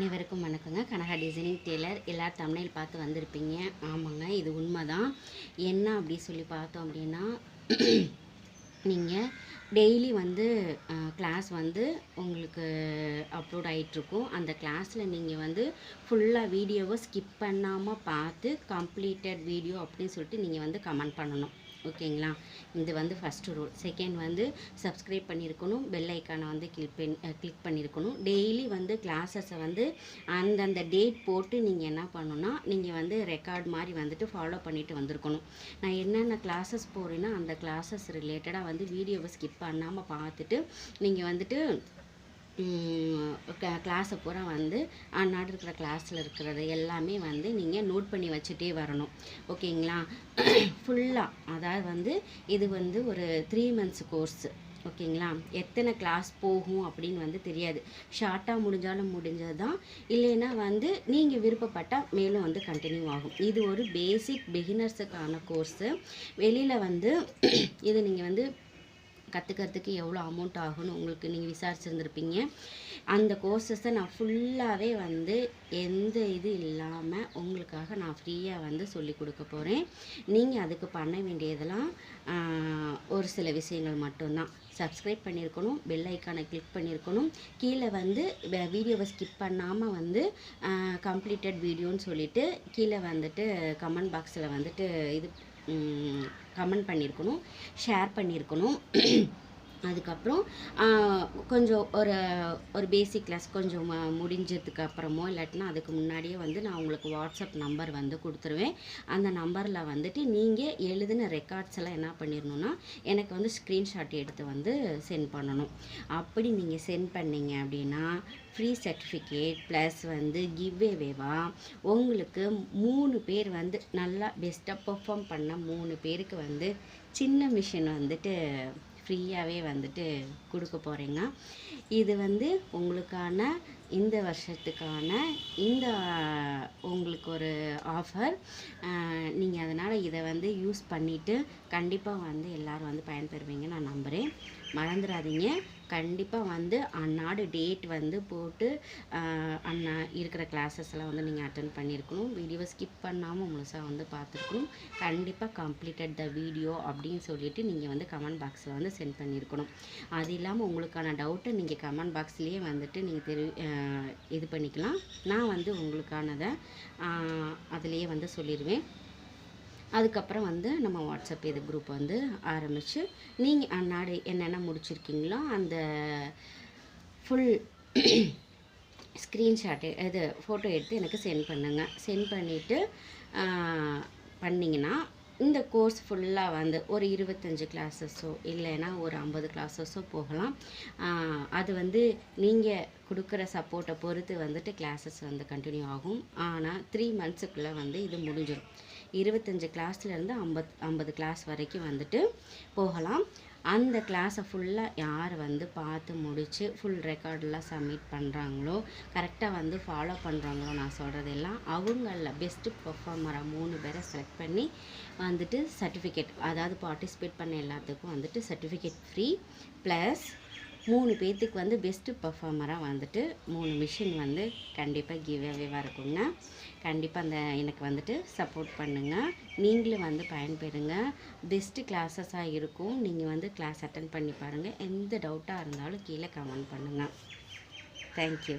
அனைவருக்கும் வணக்கங்க. Kanaka designing Taylor எல்லா தமிழில் பார்த்து வந்திருப்பீங்க. ஆமாங்க இது உண்மை தான் என்ன அப்படி சொல்லி பார்த்தோம் அப்படின்னா நீங்கள் டெய்லி வந்து கிளாஸ் வந்து உங்களுக்கு அப்லோட் ஆகிட்ருக்கும் அந்த கிளாஸில் நீங்கள் வந்து ஃபுல்லாக வீடியோவை ஸ்கிப் பண்ணாமல் பார்த்து கம்ப்ளீட்டட் வீடியோ அப்படின்னு சொல்லிட்டு நீங்கள் வந்து கமெண்ட் பண்ணணும். ஓகேங்களா? இது வந்து ஃபஸ்ட்டு ரூல் செகண்ட் வந்து சப்ஸ்கிரைப் பண்ணியிருக்கணும் பெல் ஐக்கானை வந்து கிளிக் பண்ணி கிளிக் பண்ணியிருக்கணும் டெய்லி வந்து கிளாஸஸை வந்து அந்தந்த டேட் போட்டு நீங்கள் என்ன பண்ணணும்னா நீங்கள் வந்து ரெக்கார்ட் மாதிரி வந்துட்டு ஃபாலோ பண்ணிட்டு வந்திருக்கணும். நான் என்னென்ன கிளாஸஸ் போகிறேன்னா அந்த கிளாஸஸ் ரிலேட்டடாக வந்து வீடியோவை ஸ்கிப் பண்ணாமல் பார்த்துட்டு நீங்கள் வந்துட்டு கிளாஸை பூரா வந்து அன்னாடு இருக்கிற கிளாஸில் இருக்கிறது எல்லாமே வந்து நீங்கள் நோட் பண்ணி வச்சுட்டே வரணும். ஓகேங்களா ஃபுல்லாக அதாவது வந்து இது வந்து ஒரு த்ரீ மந்த்ஸ் கோர்ஸு ஓகேங்களா எத்தனை கிளாஸ் போகும் அப்படின்னு வந்து தெரியாது. ஷார்ட்டாக முடிஞ்சாலும் முடிஞ்சது தான் இல்லைன்னா வந்து நீங்கள் விருப்பப்பட்டால் மேலும் வந்து கண்டினியூ ஆகும். இது ஒரு பேசிக் பிகினர்ஸுக்கான கோர்ஸு வெளியில் வந்து இது நீங்கள் வந்து கற்றுக்கிறதுக்கு எவ்வளோ அமௌண்ட் ஆகும்னு உங்களுக்கு நீங்கள் விசாரிச்சுருந்துருப்பீங்க. அந்த கோர்சஸை நான் ஃபுல்லாகவே வந்து எந்த இது இல்லாமல் உங்களுக்காக நான் ஃப்ரீயாக வந்து சொல்லி கொடுக்க போகிறேன் நீங்கள் அதுக்கு பண்ண வேண்டியதெல்லாம் ஒரு சில விஷயங்கள் மட்டும்தான். சப்ஸ்கிரைப் பண்ணியிருக்கணும் பெல் ஐக்கானை கிளிக் பண்ணியிருக்கணும் கீழே வந்து வீடியோவை ஸ்கிப் பண்ணாமல் வந்து கம்ப்ளீட்டட் வீடியோன்னு சொல்லிவிட்டு கீழே வந்துட்டு கமெண்ட் பாக்ஸில் வந்துட்டு இது கமெண்ட் பண்ணியிருக்கணும் ஷேர் பண்ணியிருக்கணும் அதுக்கப்புறம் கொஞ்சம் ஒரு ஒரு பேசிக் கிளாஸ் கொஞ்சம் முடிஞ்சதுக்கு அப்புறமோ இல்லாட்டினா அதுக்கு முன்னாடியே வந்து நான் உங்களுக்கு வாட்ஸ்அப் நம்பர் வந்து கொடுத்துருவேன். அந்த நம்பரில் வந்துட்டு நீங்கள் எழுதின ரெக்கார்ட்ஸ் எல்லாம் என்ன பண்ணிடணுன்னா எனக்கு வந்து ஸ்க்ரீன்ஷாட் எடுத்து வந்து சென்ட் பண்ணணும். அப்படி நீங்கள் சென்ட் பண்ணீங்க அப்படின்னா ஃப்ரீ சர்டிஃபிகேட் ப்ளஸ் வந்து கிவ்வேவேவா உங்களுக்கு மூணு பேர் வந்து நல்லா பெஸ்ட்டாக பெர்ஃபார்ம் பண்ண மூணு பேருக்கு வந்து சின்ன மிஷின் வந்துட்டு ஃப்ரீயாகவே வந்துட்டு கொடுக்க போகிறேங்க இது வந்து உங்களுக்கான இந்த வருஷத்துக்கான இந்த உங்களுக்கு ஒரு ஆஃபர் நீங்கள் அதனால் இதை வந்து யூஸ் பண்ணிவிட்டு கண்டிப்பாக வந்து எல்லோரும் வந்து பயன்பெறுவீங்க. நான் நம்புகிறேன் மறந்துடாதீங்க கண்டிப்பாக வந்து அந்நாடு டேட் வந்து போட்டு அண்ணா இருக்கிற கிளாஸஸ்லாம் வந்து நீங்கள் அட்டன் பண்ணியிருக்கணும் வீடியோவை ஸ்கிப் பண்ணாமல் முழுசாக வந்து பார்த்துருக்கணும். கண்டிப்பாக கம்ப்ளீட்டட் த வீடியோ அப்படின்னு சொல்லிட்டு நீங்கள் வந்து கமெண்ட் பாக்ஸில் வந்து சென்ட் பண்ணியிருக்கணும் அது இல்லாமல் உங்களுக்கான டவுட்டை நீங்கள் கமெண்ட் பாக்ஸ்லேயே வந்துட்டு நீங்கள் தெரி இது பண்ணிக்கலாம். நான் வந்து உங்களுக்கானதை அதுலேயே வந்து சொல்லிடுவேன். அதுக்கப்புறம் வந்து நம்ம வாட்ஸ்அப் இது குரூப் வந்து ஆரம்பித்து நீங்கள் அந்நாடு என்னென்ன முடிச்சிருக்கீங்களோ அந்த ஃபுல் ஸ்க்ரீன்ஷாட்டு இது ஃபோட்டோ எடுத்து எனக்கு சென்ட் பண்ணுங்கள் சென்ட் பண்ணிவிட்டு பண்ணிங்கன்னா இந்த கோர்ஸ் ஃபுல்லாக வந்து ஒரு இருபத்தஞ்சி கிளாஸஸோ இல்லைன்னா ஒரு ஐம்பது கிளாஸஸோ போகலாம். அது வந்து நீங்கள் கொடுக்குற சப்போர்ட்டை பொறுத்து வந்துட்டு கிளாஸஸ் வந்து கண்டினியூ ஆகும். ஆனால் த்ரீ மந்த்ஸுக்குள்ளே வந்து இது முடிஞ்சிடும் இருபத்தஞ்சி கிளாஸ்லேருந்து ஐம்பத் ஐம்பது கிளாஸ் வரைக்கும் வந்துட்டு போகலாம். அந்த கிளாஸை ஃபுல்லாக யார் வந்து பார்த்து முடித்து ஃபுல் ரெக்கார்டெலாம் சப்மிட் பண்ணுறாங்களோ கரெக்டாக வந்து ஃபாலோ பண்ணுறாங்களோ நான் சொல்கிறதெல்லாம் அவங்களில் பெஸ்ட்டு பர்ஃபார்மராக மூணு பேரை செலக்ட் பண்ணி வந்துட்டு சர்டிஃபிகேட் அதாவது பார்ட்டிசிபேட் பண்ண எல்லாத்துக்கும் வந்துட்டு சர்டிஃபிகேட் ஃப்ரீ ப்ளஸ் மூணு பேர்த்துக்கு வந்து பெஸ்ட்டு பர்ஃபார்மராக வந்துட்டு மூணு மிஷின் வந்து கண்டிப்பாக கிவ் அவேவாக இருக்குங்க. கண்டிப்பாக அந்த எனக்கு வந்துட்டு சப்போர்ட் பண்ணுங்கள் நீங்களும் வந்து பயன்பெறுங்க. பெஸ்ட்டு கிளாஸஸாக இருக்கும். நீங்கள் வந்து கிளாஸ் அட்டன் பண்ணி பாருங்கள் எந்த டவுட்டாக இருந்தாலும் கீழே கமெண்ட் பண்ணுங்கள் தேங்க்யூ